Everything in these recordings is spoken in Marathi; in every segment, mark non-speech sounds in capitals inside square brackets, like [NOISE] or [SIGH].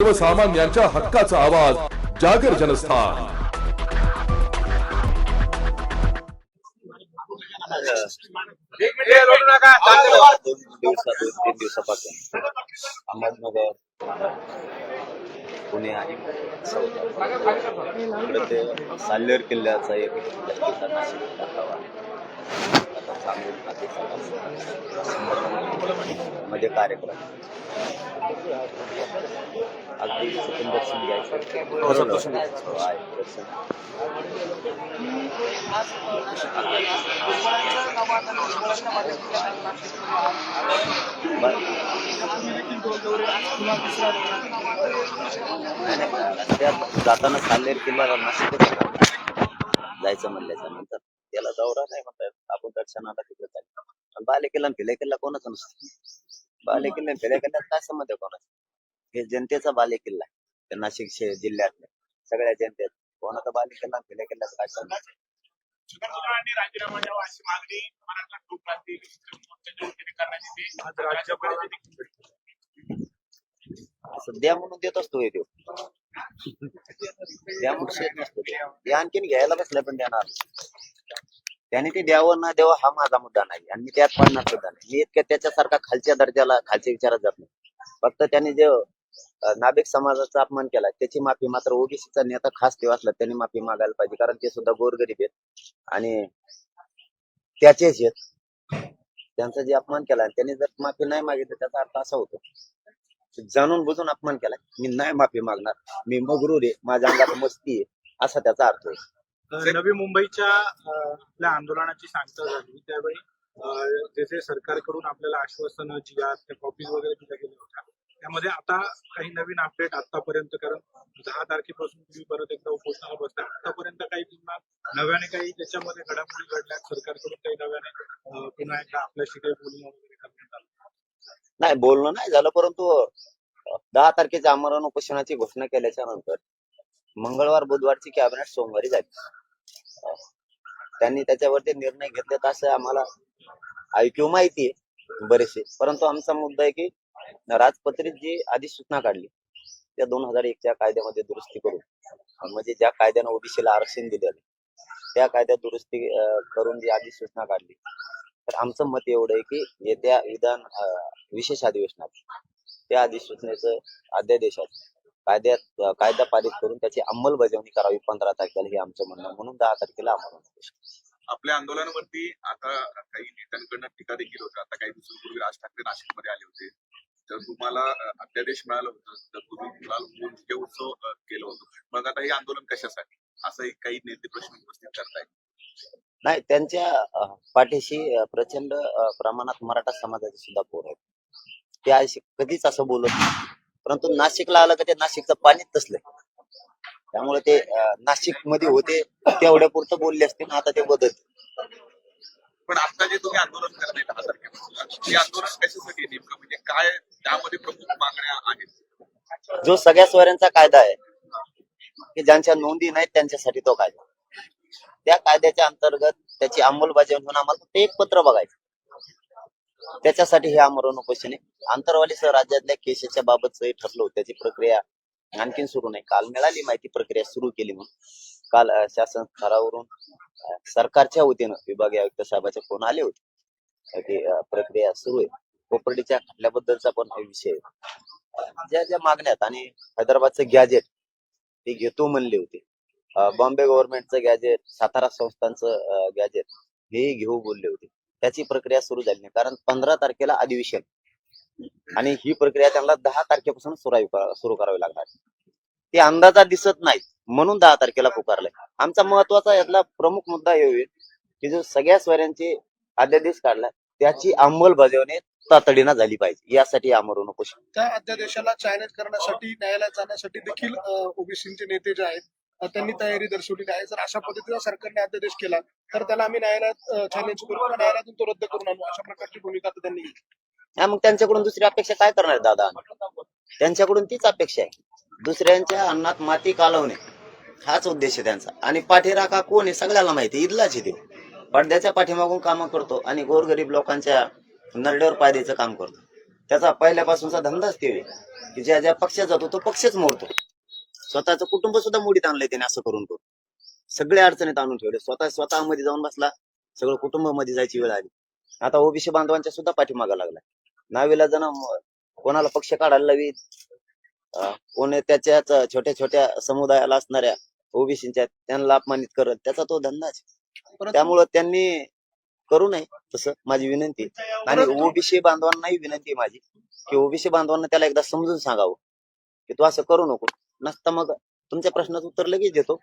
सर्वसामान्यांच्या हक्काचा आवाज जागर जनस्थान. दोन दिवसा दोन तीन दिवसापासून अहमदनगर पुणे आणि इकडे ते साल्लेर किल्ल्याचा एक दाखवा आता मध्ये कार्यक्रम अगदी सुखून दर्शन घ्यायचं हो, आहे, दर्शन. बरं. नाही, नाही, रस्त्यात जाताना साल्हेर किल्ल्याला नाशिकच होता. जायचं म्हणल्याच्या नंतर त्याला दौरा नाही म्हणता येत. आपण दर्शनाला तिकडे जायचं किल्ला फिले किल्ला कोणाचा नसतो? बाले किल्ला फिले किल्ल्यात काय संबंध कोणाचा? हे जनतेचा बाले किल्ला आहे. त्या नाशिक जिल्ह्यातल्या सगळ्या जनतेत. कोणाचा बाले किल्ला फिले किल्ल्यात काय संबंध असं द्या म्हणून देत असतो हे देव. द्या म्हणून देत नसतो ते. ते आणखीन घ्यायला बसलं पण देणार. त्याने ते द्यावं ना द्यावं हा माझा मुद्दा नाही. आणि मी त्यात पडणार सुद्धा नाही. मी इतक्या त्याच्यासारखा खालच्या दर्जाला खालच्या विचारात जात नाही. फक्त त्याने जे नाभिक समाजाचा अपमान केला त्याची माफी मात्र ओबीसीचा नेता खास तेव्हा असला त्यांनी माफी मागायला पाहिजे. कारण ते सुद्धा गोरगरीब आहेत. आणि त्याचेच आहेत. त्यांचा जे अपमान केला त्यांनी जर माफी नाही मागितली त्याचा अर्थ असा होतो जाणून बुजून अपमान केला मी नाही माफी मागणार. मी मगरूर आहे. माझ्या अंगात मस्ती आहे. असा त्याचा अर्थ आहे नवी मुंबईच्या आपल्या आंदोलनाची सांगता झाली. त्यावेळी जसे सरकारकडून आपल्याला आश्वासन जी त्या कॉपीज वगैरे दिल्या गेल्या होत्या त्यामध्ये आता काही नवीन अपडेट आतापर्यंत कारण दहा तारखेपासून तुम्ही परत एकदा उपोषणाला बसता. आतापर्यंत काही पुन्हा नव्याने काही त्याच्यामध्ये घडामोडी घडल्या सरकारकडून काही नव्याने पुन्हा एकदा आपल्याशी काही बोलणं वगैरे करण्यात आलं. नाही बोलणं नाही झालं परंतु दहा तारखेच्या आमरण उपोषणाची घोषणा केल्याच्यानंतर मंगळवार बुधवारची कॅबिनेट सोमवारी झाली त्यांनी त्याच्यावरती निर्णय घेतलेत असं आम्हाला ऐकू माहिती आहे बरेचसे. परंतु आमचा मुद्दा आहे की राजपत्रित जी अधिसूचना काढली त्या दोन हजार एकच्या कायद्यामध्ये दुरुस्ती करून म्हणजे ज्या कायद्यानं ओबीसीला आरक्षण दिलेलं त्या कायद्यात दुरुस्ती करून जी अधिसूचना काढली तर आमचं मत एवढं आहे की येत्या विधान विशेष अधिवेशनात त्या अधिसूचनेचं अध्यादेशात कायद्यात कायदा पारित करून त्याची अंमलबजावणी करावी पंधरा तारखेला हे आमचं म्हणणं. म्हणून दहा तारखेला आम्हाला आपल्या आंदोलनावरती आता काही नेत्यांकडनं टीका देखील होत्या आता काही दिवसांपूर्वी राज ठाकरे नाशिकमध्ये आले होते. तर तुम्हाला अध्यादेश मिळालं होतं. तर तुम्ही लाल मोंडके उत्सव केलं होतं. मग आता हे आंदोलन कशासाठी? असंही काही नेते प्रश्न उपस्थित करतायत. नाही त्यांच्या पाठीशी प्रचंड प्रमाणात मराठा समाजाचे सुद्धा पोर आहेत. ते आज कधीच असं बोलत नाही परंतु नाशिकला आलं का ते नाशिकचं पाणीच तसलंय. त्यामुळे ते नाशिकमध्ये होते तेवढ्या पुरतं बोलले असते ना आता ते बदल पण आता जे तुम्ही आंदोलन करताय दहा तारखेपासून हे आंदोलन कशासाठी नेमकं? म्हणजे काय त्यामध्ये प्रमुख मागण्या आहेत? जो सगळ्या स्वरांचा कायदा आहे की ज्यांच्या नोंदी नाहीत त्यांच्यासाठी तो कायदा. त्या कायद्याच्या अंतर्गत त्याची अंमलबजावणी होऊन आम्हाला फक्त एक पत्र बघायचं. त्याच्यासाठी हे आमरण उपोषण आहे. आंतरवालीसह राज्यातल्या केसेसच्या बाबत ठरलं होतं. त्याची प्रक्रिया आणखीन सुरू नाही. काल मिळाली माहिती प्रक्रिया सुरू केली म्हणून. काल शासन स्तरावरून सरकारच्या वतीनं विभागीय आयुक्त साहेबांचे फोन आले होते. की प्रक्रिया सुरू आहे. कोपर्डीच्या खटल्याबद्दलचा पण हा विषय आहे. ज्या ज्या मागण्यात आणि हैदराबादचं गॅजेट ते घेतो म्हणले होते. बॉम्बे गव्हर्नमेंटचं गॅजेट सातारा संस्थांचं गॅजेट हे घेऊ बोलले होते. त्याची प्रक्रिया सुरू झाली नाही. कारण पंधरा तारखेला अधिवेशन. आणि ही प्रक्रिया त्यांना दहा तारखेपासून सुरू सुरू करावी लागणार. ते अंदाजा दिसत नाही म्हणून दहा तारखेला पुकारलंय. आमचा महत्त्वाचा यातला प्रमुख मुद्दा हे होईल की जो सगळ्या स्वरांची अध्यादेश काढला त्याची अंमलबजावणी तातडीनं झाली पाहिजे. यासाठी आमरण उपोषण त्या अध्यादेशाला चॅलेंज करण्यासाठी न्यायालयात जाण्यासाठी देखील ओबीसीचे नेते जे आहेत त्यांनी तयारी दर्शवलेली आहे. जर अशा पद्धतीचा सरकारने अध्यादेश केला तर त्याला आम्ही न्यायालयात चॅलेंज करू न्यायालयातून तो रद्द करून आणू. अशा प्रकारची भूमिका आता त्यांनी घेतली. हा, मग त्यांच्याकडून दुसरी अपेक्षा काय करणार दादा? त्यांच्याकडून तीच अपेक्षा आहे. दुसऱ्यांच्या अन्नात माती कालवणे. हाच उद्देश आहे त्यांचा. आणि पाठीराखा कोण आहे सगळ्याला माहिती इथलाच आहे ते. पडद्याच्या पाठीमागून कामं करतो आणि गोरगरीब लोकांच्या नरड्यावर पाय द्यायचं काम करतो. त्याचा पहिल्यापासूनचा धंदाच ते. की ज्या ज्या पक्षात जातो तो पक्षच मोडतो. स्वतःचं कुटुंब सुद्धा मोडीत आणलंय त्याने असं करून तो सगळे अडचणीत आणून ठेवले. स्वतः स्वतः मध्ये जाऊन बसला सगळं कुटुंबमध्ये जायची वेळ आली. आता ओबीसी बांधवांच्या सुद्धा पाठीमागा लागला नावीला जण कोणाला पक्ष काढायला लावी कोणी त्याच्याच छोट्या छोट्या समुदायाला असणाऱ्या ओबीसीच्या त्यांना अपमानित करत त्याचा तो धंदाच त्यामुळं त्यांनी करू नये तसं माझी विनंती. आणि ओबीसी बांधवांनाही विनंती माझी की ओबीसी बांधवांना त्याला एकदा समजून सांगावं की तू असं करू नको. नसता मग तुमच्या प्रश्नाचं उत्तर लगेच देतो.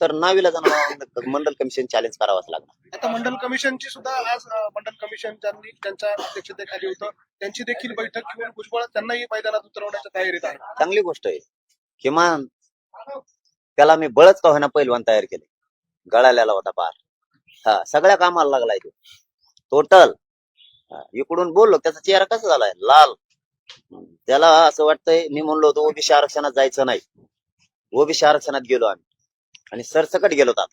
तर नावीला जाणार मंडल कमिशन चॅलेंज करावाच लागणार. आता मंडल कमिशनची सुद्धा आज मंडल कमिशन ज्यांनी त्यांच्या अध्यक्षतेखाली होतं त्यांची देखील बैठक घेऊन भुजबळ त्यांनाही मैदानात उतरवण्याच्या तयारीत आहे. चांगली गोष्ट आहे. किमान त्याला मी बळच का होईना पैलवान तयार केले. गळालेला होता पार. हा सगळ्या कामाला लागलाय तो. टोटल इकडून बोललो त्याचा चेहरा कसा झालाय? लाल. त्याला असं वाटतंय मी म्हणलो होतो ओबीसी आरक्षणात जायचं नाही. ओबीसी आरक्षणात गेलो आम्ही. आणि सरसकट गेलो आता.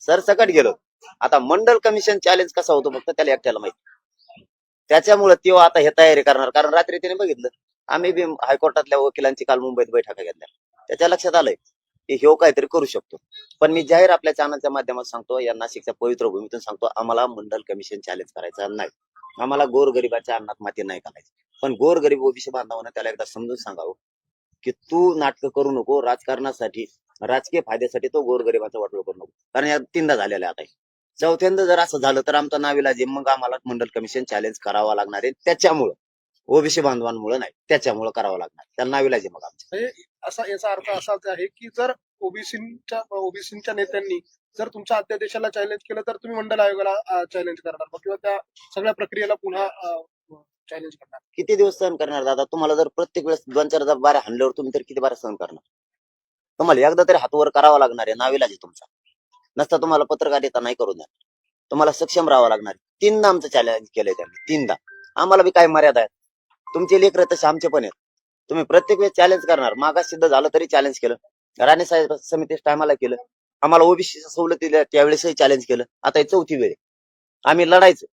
सरसकट गेलो. आता मंडल कमिशन चॅलेंज कसा होतो फक्त त्याला एकट्याला माहिती. त्याच्यामुळे तो आता हे तयारी करणार. कारण रात्री त्याने बघितलं आम्ही बी हायकोर्टातल्या वकिलांची काल मुंबईत बैठका घेतल्या. त्याच्या लक्षात आलंय की ह्यो काहीतरी करू शकतो. पण मी जाहीर आपल्या चॅनलच्या माध्यमात सांगतो या नाशिकच्या पवित्र भूमीतून सांगतो आम्हाला मंडल कमिशन चॅलेंज करायचं नाही. आम्हाला गोरगरिबाच्या अन्नात माती नाही घालायची. पण गोरगरीब ओबीसी बांधवांना त्याला एकदा समजून सांगावं की तू नाटकं करू नको राजकारणासाठी राजकीय फायद्यासाठी तो गोरगरिबाचा वाटोळ करू नको. कारण या तीनदा झालेला आता चौथ्यांदा जर असं झालं तर आमचा नाविला जे मग आम्हाला मंडल कमिशन चॅलेंज करावा लागणार आहे. त्याच्यामुळं ओबीसी बांधवांमुळे नाही त्याच्यामुळं करावं लागणार. त्यांना नाविला मग आमचं. म्हणजे असा याचा अर्थ असाच आहे की जर ओबीसीच्या ओबीसीच्या नेत्यांनी जर तुमच्या अध्यादेशाला चॅलेंज केलं तर तुम्ही मंडल आयोगाला चॅलेंज करणार. मग किंवा त्या सगळ्या प्रक्रियेला पुन्हा चॅलेंज करणार. किती दिवस सहन करणार दादा? तुम्हाला जर प्रत्येक वेळेस दोन चार हजार बारा हाणल्यावर तुम्ही तर किती बारा सहन करणार? तुम्हाला एकदा तरी हातवर करावा लागणार आहे नावेला आहे तुमचा. नसता तुम्हाला पत्रकारिता नाही करू द्या तुम्हाला सक्षम राहावं लागणार. तीनदा आमचं चॅलेंज केलंय त्यांनी तीनदा. आम्हाला बी काय मर्यादा आहेत? तुमचे लेकर तसे आमचे पण आहेत. तुम्ही प्रत्येक वेळेस चॅलेंज करणार. मागास सिद्ध झालं तरी चॅलेंज केलं. राणे साहेब समिती टायमाला केलं. आम्हाला ओबीसी सवलती दिल्या त्यावेळेसही चॅलेंज केलं. आता चौथी वेळ आम्ही लढायचं.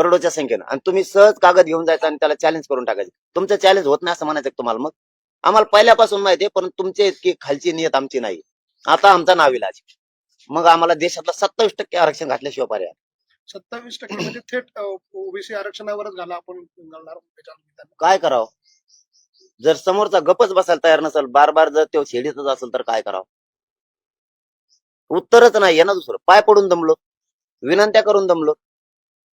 करोडोच्या संख्येनं. आणि तुम्ही सहज कागद घेऊन जायचं आणि त्याला चॅलेंज करून टाकायचं. तुमचं चॅलेंज होत नाही असं म्हणायचं तुम्हाला मग? आम्हाला पहिल्यापासून माहिती आहे पण तुमची इतकी खालची नियत आमची नाही. आता आमचा नाविलाज मग आम्हाला देशातलं सत्तावीस टक्के आरक्षण घातल्याशिवाय पर्याय सत्तावीस टक्के म्हणजे थेट ओबीसी आरक्षणावरच घाला आपण. काय करावं? जर समोरचा गपच बसायला तयार नसेल बार बार जर तो छेडीतच असेल तर काय करावं? उत्तरच नाही ना दुसरं. पाय पडून दमलो. विनंत्या करून दमलो.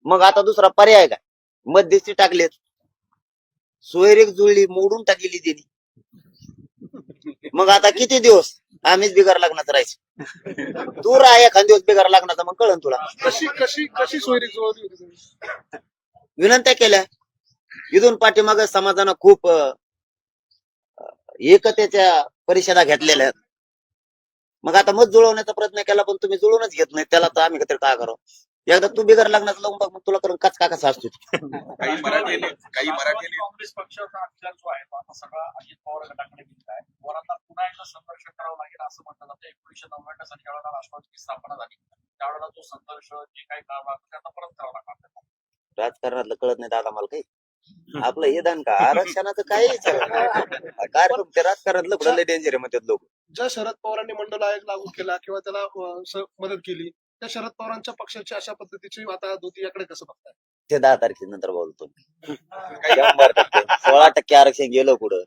मग आता दुसरा पर्याय काय? मध्यस्थी टाकलेत. सोयरेक जुळली मोडून टाकली त्यांनी. मग आता किती दिवस आम्हीच बिगार लग्नाचं राहायचं? तू राहा एखाद दिवस बिगार लग्नाचा मग कळन तुला. कशी कशी कशी जुळवली होती विनंत्या केल्या. इथून पाठीमाग समाजानं खूप एकतेच्या परिषदा घेतलेल्या आहेत. मग आता मत जुळवण्याचा प्रयत्न केला पण तुम्ही जुळवूनच घेत नाही. त्याला तर आम्ही तरी काय करावं एकदा तू बिगर लग्नाचं लावून बघ मग तुला करून काच का कसा असतो काही मराठी काही मराठी काँग्रेस पक्षाचा अख्यार जो आहे तो आता सगळा अजित पवार गटाकडे गेलेला आहे. पवारांना पुन्हा एकदा संघर्ष करावा लागेल असं म्हटलं जातं एकोणीशे नव्याण्णव साली ज्यावेळेला राष्ट्रवादीची स्थापना झाली त्यावेळेला तो संघर्ष जे काही करावं लागतं ते आता परत करावं लागणार राजकारणातलं कळत नाही दादा मला काही. आपलं हे दान का? आरक्षणाचं काही कार्यक्रम ते राजकारणातलं कुठलं डेंजर आहे म्हणतात लोक. ज्या शरद पवारांनी मंडल आयोग लागू केला किंवा त्याला मदत केली त्या शरद पवारांच्या पक्षाची अशा पद्धतीची आता धोती याकडे कसं बघताय? ते दहा तारखेनंतर बोलतो शंभर टक्के. सोळा टक्के आरक्षण गेलं कुठं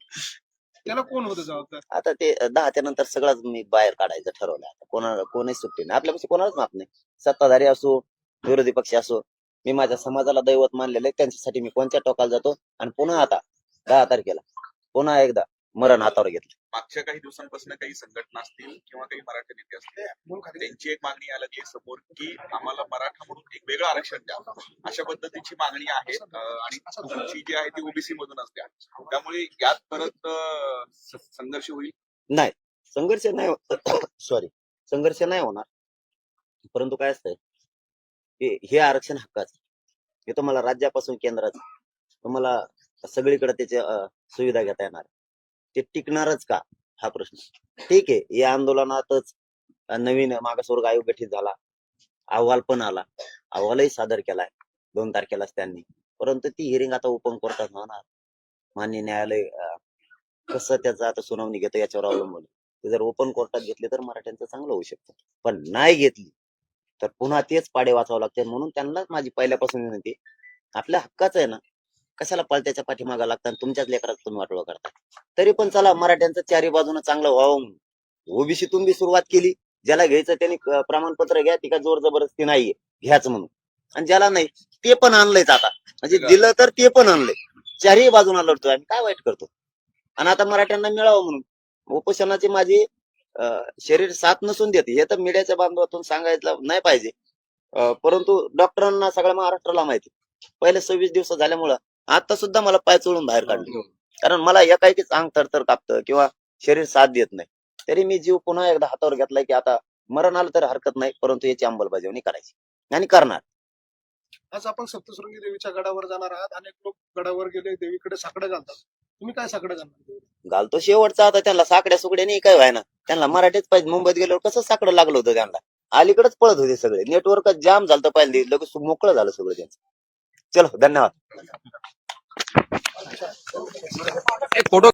त्याला कोण होतं जबाबदार? आता ते दहाच्या नंतर सगळंच मी बाहेर काढायचं ठरवलं आता. कोणा कोणीच सुट्टी नाही. आपल्यापाशी कोणालाच माफ नाही. सत्ताधारी असो विरोधी पक्ष असो मी माझ्या समाजाला दैवत मानलेलं आहे. त्यांच्यासाठी मी कोणत्या टोकाला जातो? आणि पुन्हा आता दहा तारखेला पुन्हा एकदा मरण हातावर घेतलं. मागच्या काही दिवसांपासून काही संघटना असतील किंवा काही मराठी नेते असतील त्यांची एक मागणी आलेली आहे समोर की आम्हाला मराठा म्हणून एक वेगळं आरक्षण द्या. अशा पद्धतीची मागणी आहे आणि तुमची जी आहे ती ओबीसी मधूनच द्या त्यामुळे यात परत संघर्ष होईल? नाही. संघर्ष नाही सॉरी [COUGHS] संघर्ष नाही होणार. परंतु काय असतंय हे हे आरक्षण हक्काचं हे तुम्हाला राज्यापासून केंद्राचं तुम्हाला सगळीकडे त्याचे सुविधा घेता येणार ते टिकणारच का? हा प्रश्न. ठीक आहे या आंदोलनातच नवीन मागासवर्ग आयोग गठीत झाला. अहवाल पण आला. अहवालही सादर केलाय. दोन तारखेलाच त्यांनी. परंतु ती हिअरिंग आता ओपन कोर्टात होणार. मान्य न्यायालय कसं त्याचा आता सुनावणी घेतो याच्यावर अवलंबून ते जर ओपन कोर्टात घेतले तर मराठ्यांचं चांगलं होऊ शकतं. पण नाही घेतली तर पुन्हा तेच पाडे वाचावं लागते म्हणून त्यांनाच माझी पहिल्यापासून विनंती आपल्या हक्काचं आहे ना कशाला पळत्याच्या पाठीमागा लागतात आणि तुमच्याच लेकरात तुम्ही वाटोळं करता? तरी पण चला मराठ्यांचं चारी बाजूनं चांगलं व्हावं म्हणून. ओबीसीतून बी सुरुवात केली ज्याला घ्यायचं त्यांनी प्रमाणपत्र घ्या ती जोर जबरदस्ती नाहीये घ्याच म्हणून. आणि ज्याला नाही ते पण आणलंयच आता. म्हणजे दिलं तर ते पण आणलंय. चारही बाजूला लढतोय आम्ही काय वाईट करतो? आणि आता मराठ्यांना मिळावं म्हणून. उपोषणाची माझी शरीर साथ नसून देते हे तर मीडियाच्या बांधवातून सांगायचं नाही पाहिजे. परंतु डॉक्टरांना सगळ्या महाराष्ट्राला माहिती. पहिले सव्वीस दिवस झाल्यामुळं आता सुद्धा मला पाय चोळून बाहेर काढले. कारण मला एकाएकीच अंग थरथर कापतं किंवा शरीर साथ देत नाही. तरी मी जीव पुन्हा एकदा हातावर घेतलाय की आता मरण आलं तर हरकत नाही परंतु याची अंमलबजावणी करायची. आणि करणार. आज आपण सप्तशृंगी देवीच्या गडावर जाणार आहात. अनेक लोक गडावर गेले देवीकडे साकडं घालतात. तुम्ही काय साकडं घालणार? घालतो शेवटचा. आता त्यांना साकड्या सुकड्या नाही काय व्हायना. त्यांना मराठीच पाहिजे. मुंबईत गेल्यावर कसं साकडं लागलं होतं त्यांना? अलीकडेच पळत होते सगळे. नेटवर्क जाम झालं पाहिजे लगेच मोकळं झालं सगळं त्यांचं. चलो धन्यवाद. एक फोटो